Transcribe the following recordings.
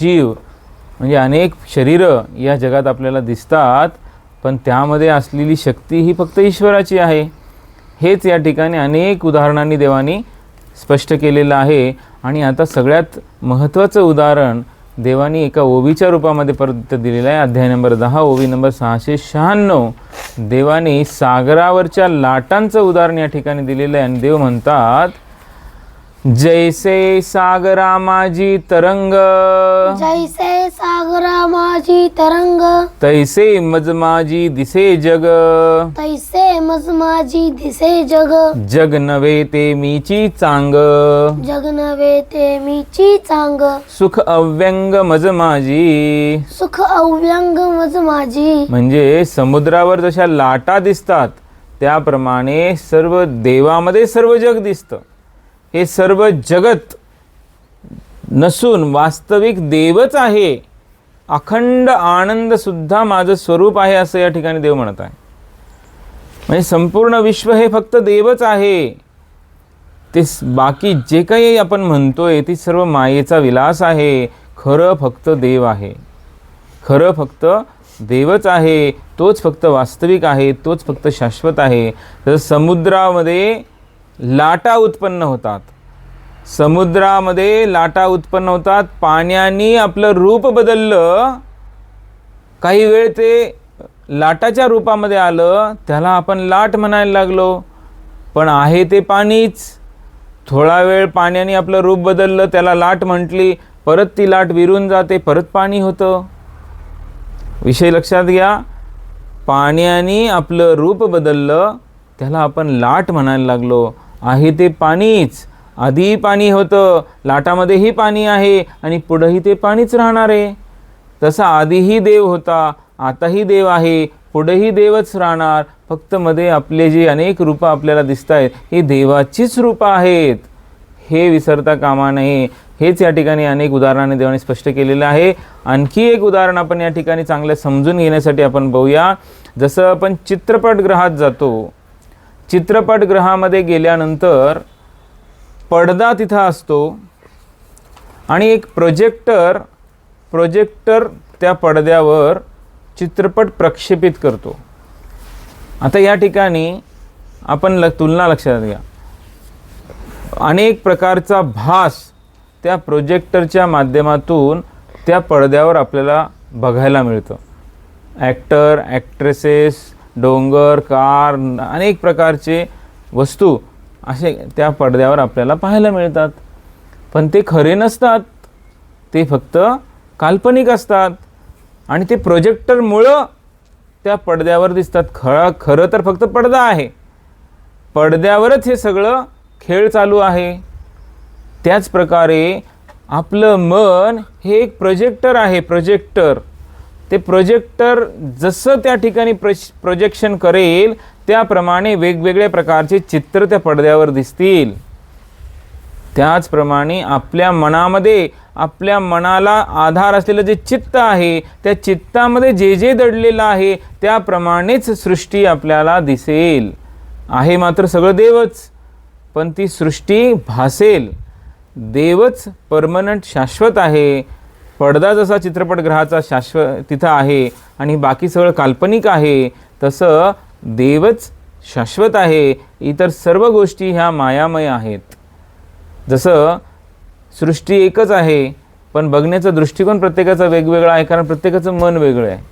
जीव म्हणजे अनेक शरीरं या जगात आपल्याला दिसतात पण त्यामध्ये असलेली शक्ती ही फक्त ईश्वराची आहे. हेच या ठिकाणी अनेक उदाहरणांनी देवानी स्पष्ट केलेलं आहे. आणि आता सगळ्यात महत्त्वाचं उदाहरण देवानी एका ओवीच्या रूपामध्ये परत दिलेलं आहे. अध्याय नंबर दहा ओवी नंबर सहाशे शहाण्णव. देवानी सागरावरच्या लाटांचं उदाहरण या ठिकाणी दिलेलं आहे. आणि देव म्हणतात जैसे सागरा माझी तरंग। जैसे सागरा माझी तरंग। तैसे मज माझी दिसे जग। तैसे मज माझी दिसे जग। जग नव्हे ते मीची चांग। जग नव्हे ते मीची चांग। सुख अव्यंग मज माझी सुख अव्यंग मज माझी म्हणजे समुद्रावर जशा लाटा दिसतात त्याप्रमाणे सर्व देवामध्ये सर्व जग दिसतं. हे सर्व जगत नसून वास्तविक देवच आहे. अखंड आनंदसुद्धा माझं स्वरूप आहे असं या ठिकाणी देव म्हणत आहे. म्हणजे संपूर्ण विश्व हे फक्त देवच आहे. ते बाकी जे काही आपण म्हणतोय ती सर्व मायेचा विलास आहे. खरं फक्त देव आहे. खरं फक्त देवच आहे. तोच फक्त वास्तविक आहे. तोच फक्त शाश्वत आहे. तर समुद्रामध्ये लाटा उत्पन्न होतात. समुद्रामध्ये लाटा उत्पन्न होतात. पाण्याने आपलं रूप बदललं. काही वेळ ते लाटाच्या रूपामध्ये आलं. त्याला आपण लाट म्हणायला लागलो. पण आहे ते पाणीच. थोडा वेळ पाण्याने आपलं रूप बदललं. त्याला लाट म्हटली. परत ती लाट विरून जाते. परत पाणी होतं. विषय लक्षात घ्या. पाण्याने आपलं रूप बदललं. त्याला आपण लाट म्हणायला लागलो. आहे ते पाणीच. आधी पाणी होतं लाटामध्येही पाणी आहे आणि पुढंही ते पाणीच राहणार आहे. तसा आधीही देव होता आताही देव आहे पुढेही देवच राहणार. फक्त मध्ये आपले जे अनेक रूपं आपल्याला दिसत आहेत ही देवाचीच रूपं आहेत. हे विसरता कामा नये. हेच या ठिकाणी अनेक उदाहरणाने देवाने स्पष्ट केलेलं आहे. आणखी एक उदाहरण आपण या ठिकाणी चांगलं समजून घेण्यासाठी आपण बघूया. जसं आपण चित्रपटगृहात जातो चित्रपटगृहामध्ये गेल्यानंतर पडदा तिथं असतो आणि एक प्रोजेक्टर प्रोजेक्टर त्या पडद्यावर चित्रपट प्रक्षेपित करतो. आता या ठिकाणी आपण ल तुलना लक्षात घ्या. अनेक प्रकारचा भास त्या प्रोजेक्टरच्या माध्यमातून त्या पडद्यावर आपल्याला बघायला मिळतं. ॲक्टर ॲक्ट्रेसेस डोंगर कार अनेक प्रकारचे वस्तू असे त्या पडद्यावर आपल्याला पाहायला मिळतात. पण ते खरे नसतात. ते फक्त काल्पनिक असतात. आणि ते प्रोजेक्टरमुळं त्या पडद्यावर दिसतात. खरा खरं तर फक्त पडदा आहे. पडद्यावरच हे सगळं खेळ चालू आहे. त्याचप्रकारे आपलं मन हे एक प्रोजेक्टर आहे प्रोजेक्टर. ते प्रोजेक्टर जसं त्या ठिकाणी प्रश प्रोजेक्शन करेल त्याप्रमाणे वेगवेगळ्या प्रकारचे चित्र त्या पडद्यावर दिसतील. त्याचप्रमाणे आपल्या मनामध्ये आपल्या मनाला आधार असलेलं जे चित्त आहे त्या चित्तामध्ये जे जे दडलेलं आहे त्याप्रमाणेच सृष्टी आपल्याला दिसेल. आहे मात्र सगळं देवच पण ती सृष्टी भासेल. देवच परमनंट शाश्वत आहे. पडदा जसा चित्रपटगृहाचा शाश्वत तिथं आहे आणि बाकी सगळं काल्पनिक आहे. तसं देवच शाश्वत आहे. इतर सर्व गोष्टी ह्या मायामय आहेत. जसं सृष्टी एकच आहे पण बघण्याचा दृष्टिकोन प्रत्येकाचा वेगवेगळा आहे कारण प्रत्येकाचं मन वेगळं आहे.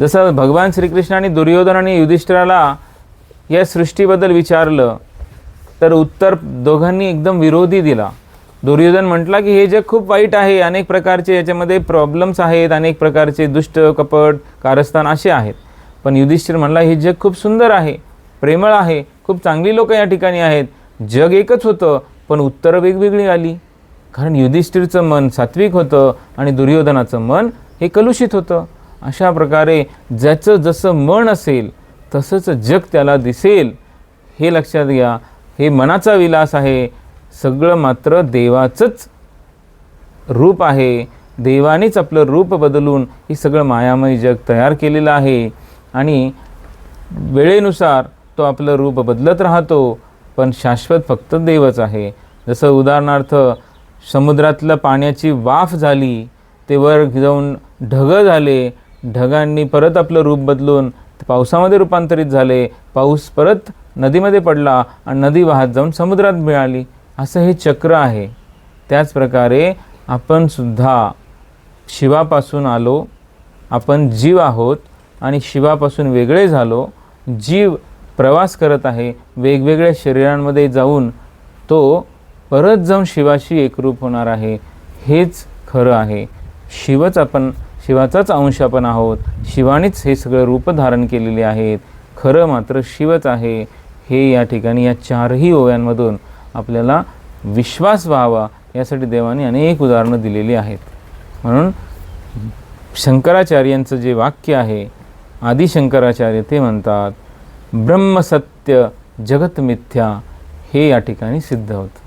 जसं भगवान श्रीकृष्णाने दुर्योधन आणि युधिष्ठिराला या सृष्टीबद्दल विचारलं तर उत्तर दोघांनी एकदम विरोधी दिला. दुर्योधन म्हटला की हे जग खूप वाईट आहे अनेक प्रकारचे याच्यामध्ये प्रॉब्लेम्स आहेत अनेक प्रकारचे दुष्ट कपट कारस्थान असे आहेत. पण युधिष्ठिर म्हणला हे जग खूप सुंदर आहे प्रेमळ आहे खूप चांगली लोक या ठिकाणी आहेत. जग एकच होतं पण उत्तरं वेगवेगळी आली. कारण युधिष्ठिरचं मन सात्विक होतं आणि दुर्योधनाचं मन हे कलुषित होतं. अशा प्रकारे ज्याचं जसं मन असेल तसंच जग त्याला दिसेल. हे लक्षात घ्या हे मनाचा विलास आहे सगळं मात्र देवाचंच रूप आहे. देवानेच आपलं रूप बदलून हे सगळं मायामय जग तयार केलेलं आहे. आणि वेळेनुसार तो आपलं रूप बदलत राहतो पण शाश्वत फक्त देवच आहे. जसं उदाहरणार्थ समुद्रातलं पाण्याची वाफ झाली ते वर जाऊन ढगं झाले ढगांनी परत आपलं रूप बदलून पावसामध्ये रूपांतरित झाले पाऊस परत नदीमध्ये पडला आणि नदी वाहत जाऊन समुद्रात मिळाली. असं हे चक्र आहे. त्याचप्रकारे आपण सुद्धा शिवापासून आलो आपण जीव आहोत आणि शिवापासून वेगळे झालो. जीव प्रवास करत आहे वेगवेगळ्या शरीरांमध्ये जाऊन तो परत जाऊन शिवाशी एकरूप होणार आहे. हेच खरं आहे. शिवच आपण शिवाचाच अंश आपण आहोत. शिवानेच हे सगळं रूप धारण केलेले आहेत. खरं मात्र शिवच आहे. हे या ठिकाणी या चारही ओव्यांमधून आपल्याला विश्वास व्हावा यासाठी देवाने अनेक उदाहरणं दिलेली आहेत. म्हणून शंकराचार्यांचं जे वाक्य आहे आदिशंकराचार्य ते म्हणतात ब्रह्मसत्य जगत मिथ्या हे या ठिकाणी सिद्ध होतं.